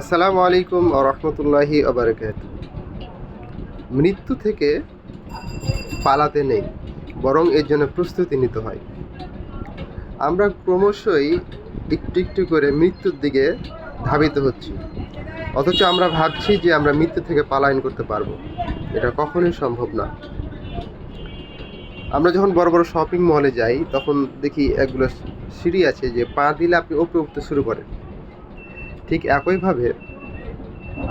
আসসালামু আলাইকুম রহমতুল্লাহি আবরকাত মৃত্যু থেকে পালাতে নেই, বরং এর জন্য প্রস্তুতি নিতে হয়। আমরা ক্রমশই একটু একটু করে মৃত্যুর দিকে ধাবিত হচ্ছি। অথচ আমরা ভাবছি যে আমরা মৃত্যু থেকে পালায়ন করতে পারব। এটা কখনোই সম্ভব না। আমরা যখন বড় বড় শপিং মলে যাই, তখন দেখি একগুলো সিঁড়ি আছে যে পা দিলে আপনি উপরে উঠতে শুরু করেন। ঠিক একইভাবে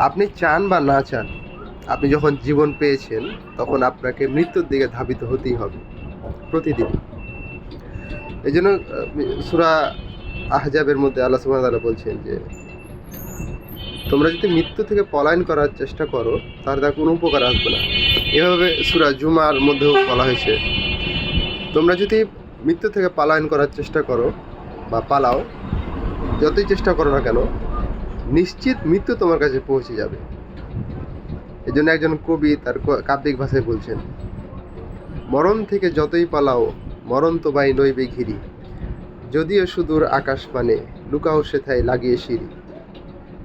আপনি চান বা না চান, আপনি যখন জীবন পেয়েছেন, তখন আপনাকে মৃত্যুর দিকে ধাবিত হতেই হবে প্রতিদিন। এই জন্য সুরা আহজাবের মধ্যে আল্লাহ সুবহানাহু বলছেন যে, তোমরা যদি মৃত্যু থেকে পলায়ন করার চেষ্টা করো তার তার কোনো উপকার আসবে না। এভাবে সুরা জুমার মধ্যেও বলা হয়েছে, তোমরা যদি মৃত্যু থেকে পলায়ন করার চেষ্টা করো বা পালাও, যতই চেষ্টা করো না কেন নিশ্চিত মৃত্যু তোমার কাছে পৌঁছে যাবে। এই জন্য একজন কবি তার কাব্যিক ভাষায় বলছেন, মরণ থেকে যতই পালাও, মরণ তো বাই নইবে ঘিরি। যদিও সুদূর আকাশ পানে, লুকাও সেথায় লাগিয়ে সিঁড়ি।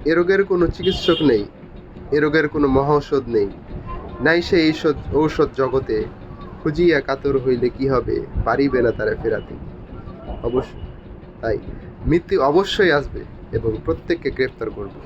এ রোগের কোনো চিকিৎসক নেই, এ রোগের কোনো মহৌষধ নেই। নাই সে ঔষধ ঔষধ জগতে, খুঁজিয়া কাতর হইলে কি হবে, পারিবে না তারা ফেরাতে। অবশ্য, তাই, মৃত্যু অবশ্যই আসবে। এবং প্রত্যেককে গ্রেফতার করবে।